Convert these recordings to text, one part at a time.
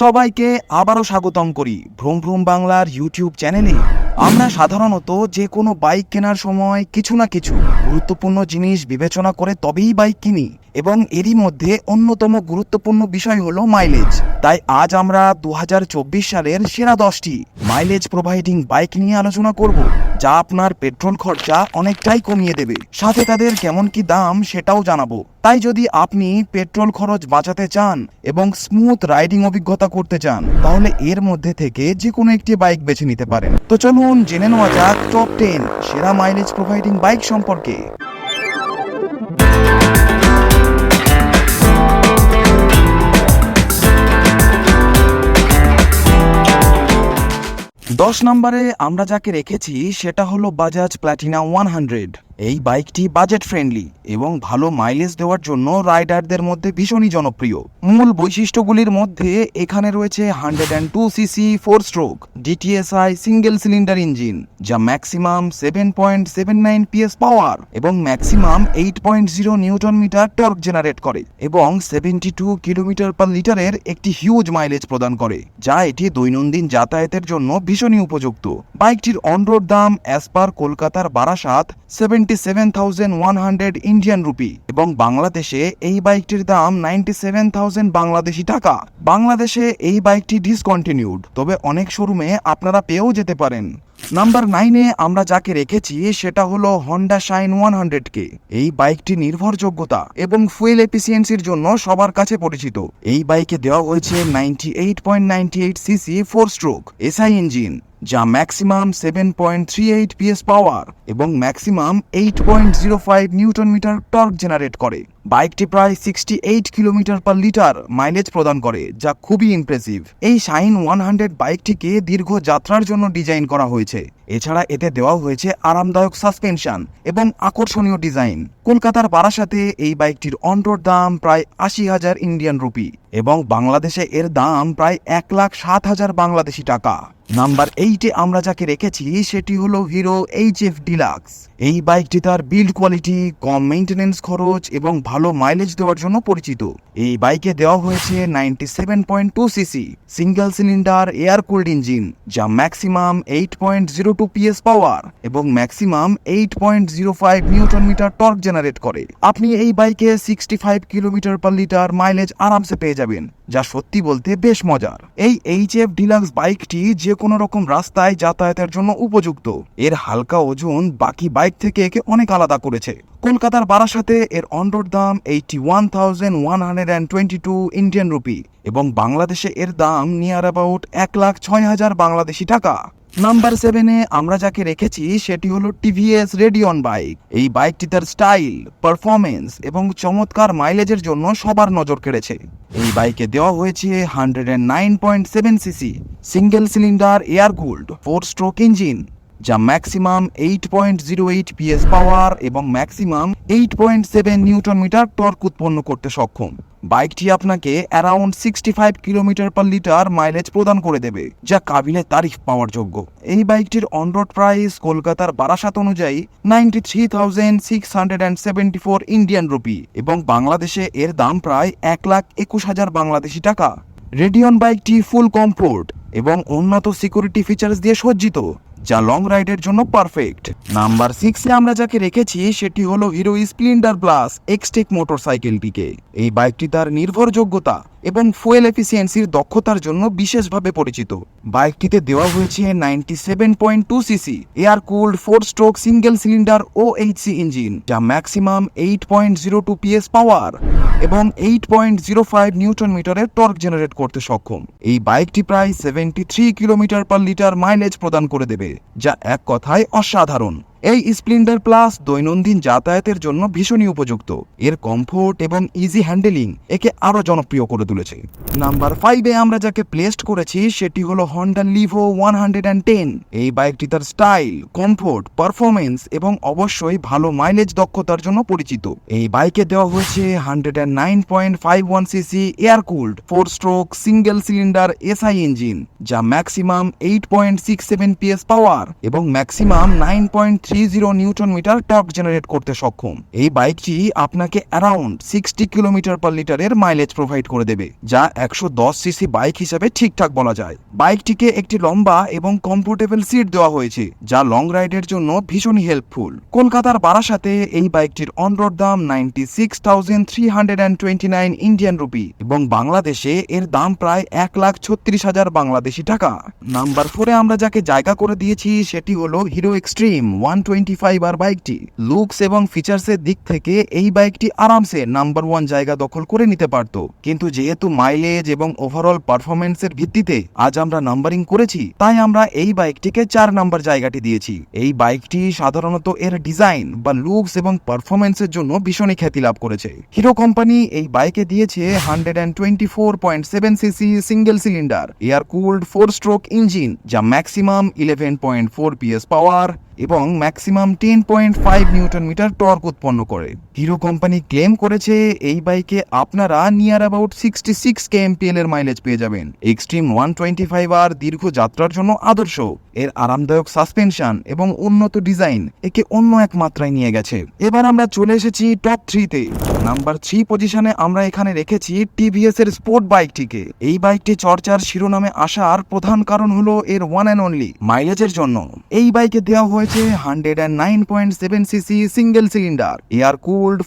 সবাইকে আবারও স্বাগতম করি ভ্রম ভ্রম বাংলার ইউটিউব চ্যানেলে। আমরা সাধারণত যে কোনো বাইক কেনার সময় কিছু না কিছু গুরুত্বপূর্ণ জিনিস বিবেচনা করে তবেই বাইক কিনি। এবং এরই মধ্যে অন্যতম গুরুত্বপূর্ণ বিষয় হলো মাইলেজ তাই আজ আমরা দু হাজার চব্বিশ সালের সেরা দশটি মাইলেজ প্রোভাইডিং বাইক নিয়ে আলোচনা করব, যা আপনার পেট্রোল খরচা অনেকটাই কমিয়ে দেবে। সাথে তাদের কেমন কি দাম সেটাও জানাব। তাই যদি আপনি পেট্রোল খরচ বাঁচাতে চান এবং স্মুথ রাইডিং অভিজ্ঞতা করতে চান, তাহলে এর মধ্যে থেকে যে কোনো একটি বাইক বেছে নিতে পারেন। তো চলুন জেনে নেওয়া যাক টপ টেন সেরা মাইলেজ প্রোভাইডিং বাইক সম্পর্কে। দশ নম্বরে আমরা যাকে রেখেছি সেটা হলো বাজাজ প্ল্যাটিনা ওয়ান হান্ড্রেড এই বাইকটি বাজেট ফ্রেন্ডলি এবং ভালো মাইলেজ দেওয়ার জন্য রাইডারদের মধ্যে ভীষণই জনপ্রিয়। মূল বৈশিষ্ট্যগুলির মধ্যে এখানে রয়েছে hundred and two CC four stroke DTSI single cylinder engine যা maximum seven point seven nine PS power এবং maximum eight point zero newton metre torque generate করে এবং সেভেন্টি টু কিলোমিটার পার লিটারের একটি হিউজ মাইলেজ প্রদান করে, যা এটি দৈনন্দিন যাতায়াতের জন্য ভীষণই উপযুক্ত। বাইকটির অনরোড দাম অ্যাজ পার কলকাতার Barasat seventy seven thousand one hundred Indian rupee এবং বাংলাদেশে এই বাইকটির দাম নাইনটি সেভেন থাউজেন্ড বাংলাদেশি টাকা। বাংলাদেশে এই বাইকটি ডিসকন্টিনিউড তবে অনেক শোরুমে আপনারা পেয়েও যেতে পারেন। নাম্বার নাইনে আমরা যাকে রেখেছি সেটা হলো হন্ডা শাইন ওয়ান হান্ড্রেড কে এই বাইকটি নির্ভরযোগ্যতা এবং ফুয়েল এফিসিয়েন্সির জন্য সবার কাছে পরিচিত। এই বাইকে দেওয়া হয়েছে ninety eight point ninety eight CC four stroke SI engine যা maximum seven point three eight PS power এবং maximum eight point zero five newton metre torque generate করে। বাইকটি প্রায় sixty eight kilometre per litre mileage প্রদান করে, যা খুবই impressive এই শাইন ওয়ান হান্ড্রেড বাইকটিকে দীর্ঘ যাত্রার জন্য ডিজাইন করা হয়েছে। এছাড়া এতে দেওয়া হয়েছে আরামদায়ক সাসপেনশন এবং আকর্ষণীয় ডিজাইন। কলকাতার বারাসাতে এই বাইকটির অনরোড দাম প্রায় আশি হাজার ইন্ডিয়ান রুপি এবং বাংলাদেশে এর দাম প্রায় এক লাখ সাত হাজার বাংলাদেশি টাকা। নাম্বার এইটে আমরা যাকে রেখেছি, সেটি হলো হিরো এইচ এফ ডিলাক্স। এই বাইকটি তার বিল্ড কোয়ালিটি কম মেইনটেনেন্স খরচ এবং ভালো মাইলেজ দেওয়ার জন্য পরিচিত। এই বাইকে দেওয়া হয়েছে ninety seven point two CC single cylinder air cooled engine যা maximum eight point zero two PS power এবং maximum eight point zero five newton metre torque generate করে। আপনি এই বাইকে sixty five kilometre per litre mileage আরামসে পেয়ে যাবেন। যা সত্যি বলতে বেশ মজার। এই এইচ এফ ডিলাক্স বাইকটি যে কোনো রকম রাস্তায় যাতায়াতের জন্য উপযুক্ত। এর হালকা ওজন বাকি বাইক থেকে একে অনেক আলাদা করেছে। কলকাতার বারাসাতে এর অনরোড দাম eighty one thousand one hundred and twenty two Indian rupee এবং বাংলাদেশে এর দাম নিয়ার অ্যাবাউট এক লাখ ছয় হাজার বাংলাদেশি টাকা। নাম্বার সেভেনে আমরা যাকে রেখেছি সেটি হলো টিভিএস রেডিয়ন বাইক এই বাইকটি তার স্টাইল পারফরমেন্স এবং চমৎকার মাইলেজের জন্য সবার নজর কেড়েছে। এই বাইকে দেওয়া হয়েছে hundred nine point seven CC single cylinder air cooled four stroke engine যা maximum eight point zero eight PS power এবং maximum eight point seven newton metre torque উৎপন্ন করতে সক্ষম। বাইকটি আপনাকে around sixty five kilometre per litre mileage প্রদান করে দেবে, যা কাবিলে তারিফ পাওয়ার যোগ্য। এই বাইকটির অনরোড প্রাইস কলকাতার বারাসাত অনুযায়ী ninety three thousand six hundred and seventy four Indian rupee এবং বাংলাদেশে এর দাম প্রায় এক লাখ একুশ হাজার বাংলাদেশি টাকা। রেডিয়ন বাইকটি ফুল কমফোর্ট এবং উন্নত সিকিউরিটি ফিচার্স দিয়ে সজ্জিত। যা লং রাইডের জন্য পারফেক্ট নাম্বার সিক্সে আমরা যাকে রেখেছি সেটি হলো হিরো স্প্লেন্ডার প্লাস এক্সটেক মোটরসাইকেলটিকে এই বাইকটি তার নির্ভরযোগ্যতা এবং ফুয়েল এফিসিয়েন্সির দক্ষতার জন্য বিশেষভাবে পরিচিত। বাইকটিতে দেওয়া হয়েছে ninety seven point two CC air cooled four stroke single cylinder O HC engine যা maximum eight point zero two PS power এবং eight point zero five newton মিটারের টর্ক জেনারেট করতে সক্ষম। এই বাইকটি প্রায় seventy three kilometre per litre mileage প্রদান করে দেবে। যা এক কথায় অসাধারণ। এই স্প্লেন্ডার প্লাস দৈনন্দিন যাতায়াতের জন্য ভীষণই উপযুক্ত। এর কমফোর্ট এবং ইজি হ্যান্ডেলিং একে আরও জনপ্রিয় করে তুলেছে। নাম্বার ফাইভে আমরা যাকে প্লেসড করেছি, সেটি হলো Honda Livo one hundred and ten এই বাইকটি তার স্টাইল কমফোর্ট পারফরমেন্স এবং অবশ্যই ভালো মাইলেজ দক্ষতার জন্য পরিচিত। এই বাইকে দেওয়া হয়েছে hundred and nine point five one CC air cooled four stroke single cylinder SI engine যা maximum eight point six seven PS power এবং maximum nine point three zero newton metre torque generate করতে সক্ষম। এই বাইকটি আপনাকে around sixty kilometre per লিটারের mileage provide করে দেবে, যা একশো দশ সিসি বাইক হিসাবে ঠিকঠাক বলা যায়। বাইকটিকে একটি লম্বা এবং কমফোর্টেবল সিট দেওয়া হয়েছে, যা লং রাইডের জন্য ভীষণই হেল্পফুল কলকাতার বারাসাতে এই বাইকটির অনরোড দাম ninety six thousand three hundred and twenty nine Indian rupee এবং বাংলাদেশে এর দাম প্রায় এক লাখ ছত্রিশ হাজার বাংলাদেশি টাকা। নাম্বার ফোরে আমরা যাকে জায়গা করে দিয়েছি, সেটি হলো Hero Xtreme one twenty five R বাইকটি লুকস এবং ফিচার্সের দিক থেকে এই বাইকটি আরামসে নাম্বার ওয়ান জায়গা দখল করে নিতে পারত। কিন্তু যেহেতু মাইলেজ এবং ওভারঅল পারফরমেন্সের ভিত্তিতে আজ আমরা নাম্বারিং করেছি, তাই আমরা এই বাইকটিকে চার নাম্বার জায়গাটি দিয়েছি। এই বাইকটি সাধারণত এর ডিজাইন বা লুকস এবং পারফরমেন্সের জন্য ভীষণই খ্যাতি লাভ করেছে। হিরো কোম্পানি এই বাইকে দিয়েছে hundred and twenty four point seven CC single cylinder air cooled four stroke engine যা maximum eleven point four PS power এবং maximum ten point five newton metre torque উৎপন্ন করে। হিরো কোম্পানি ক্লেম করেছে, এই বাইকে আপনারা near about sixty six K MPL এর mileage পেয়ে যাবেন। Xtreme one twenty five R দীর্ঘ যাত্রার জন্য আদর্শ। এর আরামদায়ক সাসপেনশন এবং উন্নত ডিজাইন একে অন্য এক মাত্রায় নিয়ে গেছে। এবার আমরা চলে এসেছি টপ থ্রিতে নাম্বার থ্রি পজিশনে আমরা এখানে রেখেছি টিভিএস এর স্পোর্ট বাইকটিকে এই বাইকটি চর্চার শিরোনামে আসার প্রধান কারণ হলো এর ওয়ান অ্যান্ড অনলি মাইলেজের জন্য। এই বাইকে দেওয়া হয়েছে hundred and nine point seven CC single cylinder air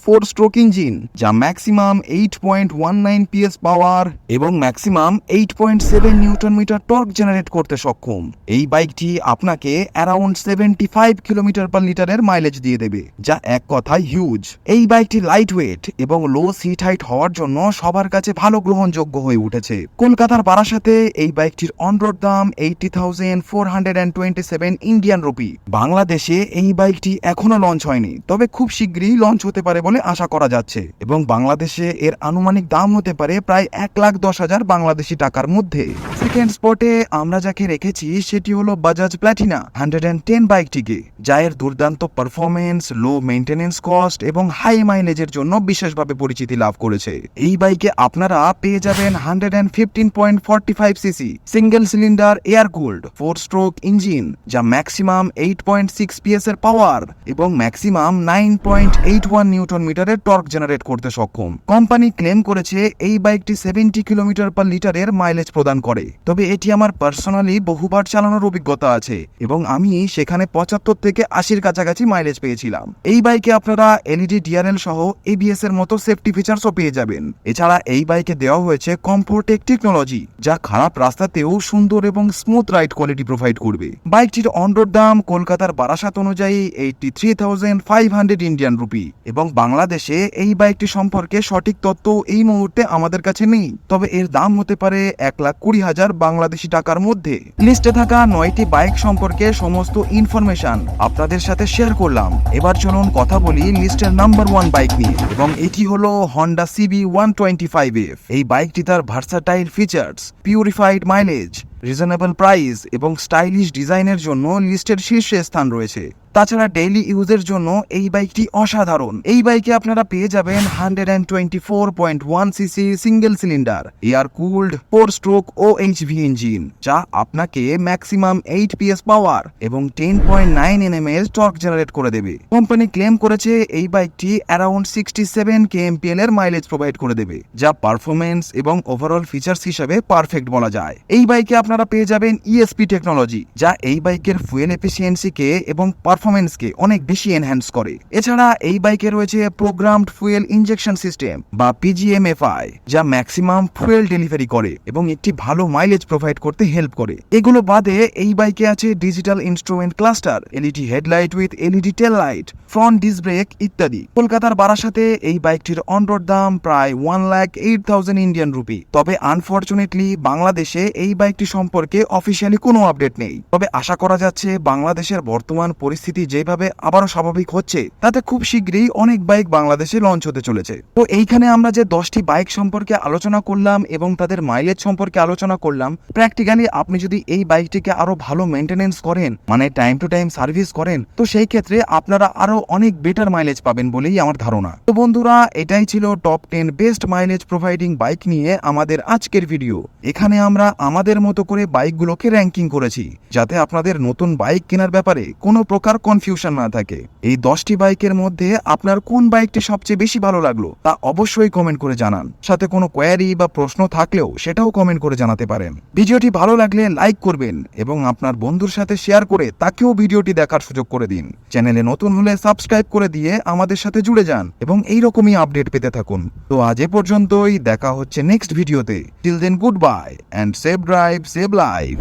four stroke engine যা maximum eight point one nine PS power এবং maximum eight point seven newton metre torque generate করতে সক্ষম। এই বাইকটি আপনাকে around seventy five kilometre per লিটারের mileage দিয়ে দেবে, যা এক কথায় হিউজ এই বাইকটি লাইট ওয়েট এবং লো সিট হাইট হওয়ার জন্য সবার কাছে ভালো গ্রহণযোগ্য হয়ে উঠেছে। কলকাতার বারাসাতে এই বাইকটির অনরোড দাম eighty thousand four hundred and twenty seven Indian rupee বাংলাদেশে এই বাইকটি এখনও লঞ্চ হয়নি, তবে খুব শীঘ্রই লঞ্চ হতে পারে বলে আশা করা যাচ্ছে। এবং বাংলাদেশে এর আনুমানিক দাম হতে পারে প্রায় এক লাখ দশ হাজার বাংলাদেশি টাকার মধ্যে। সেকেন্ড স্পটে আমরা যাকে রেখেছি, সেটি হলো Bajaj Platina hundred and ten বাইকটিকে, যা এর দুর্দান্ত পারফরমেন্স লো মেনটেনেন্স কস্ট এবং হাই মাইলেজের জন্য বিশেষভাবে পরিচিতি লাভ করেছে। এই বাইকে আপনারা পেয়ে যাবেন hundred and fifteen point forty five CC single cylinder air cooled four stroke engine যা maximum eight point six PS এর পাওয়ার এবং maximum nine point eight one newton মিটারের টর্ক জেনারেট করতে সক্ষম। কোম্পানি ক্লেম করেছে এই বাইকটি সেভেন্টি কিলোমিটার পার লিটারের মাইলেজ প্রদান করে। তবে এটি আমার পার্সোনালি বহুবার চালানোর অভিজ্ঞতা আছে এবং আমি সেখানে পঁচাত্তর থেকে আশির কাছাকাছি মাইলেজ পেয়েছিলাম। এই বাইকে আপনারা এলইডি ডিআরএল সহ এবিএস এর মতো সেফটি ফিচার্সও পেয়ে যাবেন। এছাড়া এই বাইকে দেওয়া হয়েছে কমফোর্টেক টেকনোলজি যা খারাপ রাস্তাতেও সুন্দর এবং স্মুথ রাইড কোয়ালিটি প্রোভাইড করবে। বাইকটির অনরোড দাম কলকাতার বারাসাত অনুযায়ী eighty three thousand five hundred Indian rupee এবং বাংলাদেশে এই বাইকটি সম্পর্কে সঠিক তথ্য এই মুহূর্তে আমাদের কাছে নেই। তবে এর দাম হতে পারে এক লাখ কুড়ি হাজার বাংলাদেশি টাকার মধ্যে। লিস্টে থাকা নয়টি বাইক সম্পর্কে সমস্ত ইনফরমেশন আপনাদের সাথে শেয়ার করলাম। এবার চলুন কথা বলি লিস্টের নাম্বার ওয়ান বাইক নিয়ে। এবং এটি হলো Honda CB one twenty five F এই বাইকটি তার versatile features purified mileage reasonable price এবং স্টাইলিশ ডিজাইনের জন্য লিস্টের শীর্ষে স্থান রয়েছে। তাছাড়া ডেইলি ইউজের জন্য এই বাইকটি অসাধারণ। এই বাইকে আপনারা পেয়ে যাবেন hundred and twenty four point one CC single cylinder air cooled four stroke O HV engine যা আপনাকে ম্যাক্সিমাম এইট পিএস পাওয়ার এবং টেন পয়েন্ট নাইন এনএম এর টর্ক জেনারেট করে দেবে। কোম্পানি ক্লেম করেছে এই বাইকটি around sixty seven K MPL এর মাইলেজ প্রোভাইড করে দেবে, যা পারফরমেন্স এবং ওভারঅল ফিচার্স হিসাবে পারফেক্ট বলা যায়। এই বাইকে আপনারা পেয়ে যাবেন ইএসপি টেকনোলজি যা এই বাইকের ফুয়েল এফিসিয়েন্সিকে এবং পারফরমেন্সকে অনেক বেশি এনহ্যান্স করে। এছাড়া এই বাইকে রয়েছে প্রোগ্রামড ফুয়েল ইনজেকশন সিস্টেম বা পিজিএমএফআই যা ম্যাক্সিমাম ফুয়েল ডেলিভারি করে এবং একটি ভালো মাইলেজ প্রোভাইড করতে হেল্প করে। এগুলো বাদে এই বাইকে আছে digital instrument cluster LED headlight with LED tail light front disc brake ইত্যাদি। কলকাতার বারাসাতে এই বাইকটির অনরোড দাম প্রায় one lakh eight thousand Indian rupee তবে আনফর্চুনেটলি বাংলাদেশে এই বাইকটি সম্পর্কে অফিসিয়ালি কোনো আপডেট নেই। তবে আশা করা যাচ্ছে বাংলাদেশের বর্তমান পরিস্থিতি যেভাবে আবারও স্বাভাবিক হচ্ছে, তাতে খুব শীঘ্রই অনেক বাইক বাংলাদেশে লঞ্চ হতে চলেছে। তো এইখানে আমরা যে দশটি বাইক সম্পর্কে আলোচনা করলাম এবং তাদের মাইলেজ সম্পর্কে আলোচনা করলাম প্র্যাকটিক্যালি আপনি যদি এই বাইকটিকে আরও ভালো মেনটেনেন্স করেন মানে টাইম টু টাইম সার্ভিস করেন, তো সেই ক্ষেত্রে আপনারা আরও অনেক বেটার মাইলেজ পাবেন বলেই আমার ধারণা। তো বন্ধুরা, এটাই ছিল top ten best mileage providing bike নিয়ে আমাদের আজকের ভিডিও এখানে আমরা আমাদের মতো করে বাইকগুলোকে র্যাঙ্কিং করেছি, যাতে আপনাদের নতুন বাইক কেনার ব্যাপারে কোনো প্রকার কনফিউশন না থাকে। এই দশটি বাইকের মধ্যে আপনার কোন বাইকটি সবচেয়ে বেশি ভালো লাগল তা অবশ্যই কমেন্ট করে জানান। সাথে কোনো কোয়ারি বা প্রশ্ন থাকলেও সেটাও কমেন্ট করে জানাতে পারেন। ভিডিওটি ভালো লাগলে লাইক করবেন এবং আপনার বন্ধুর সাথে শেয়ার করে তাকেও ভিডিওটি দেখার সুযোগ করে দিন। চ্যানেলে নতুন হলে সাবস্ক্রাইব করে দিয়ে আমাদের সাথে জুড়ে যান এবং এইরকমই আপডেট পেতে থাকুন। তো আজ এ পর্যন্তই, দেখা হচ্ছে নেক্সট ভিডিওতে till then good bye and save drive save life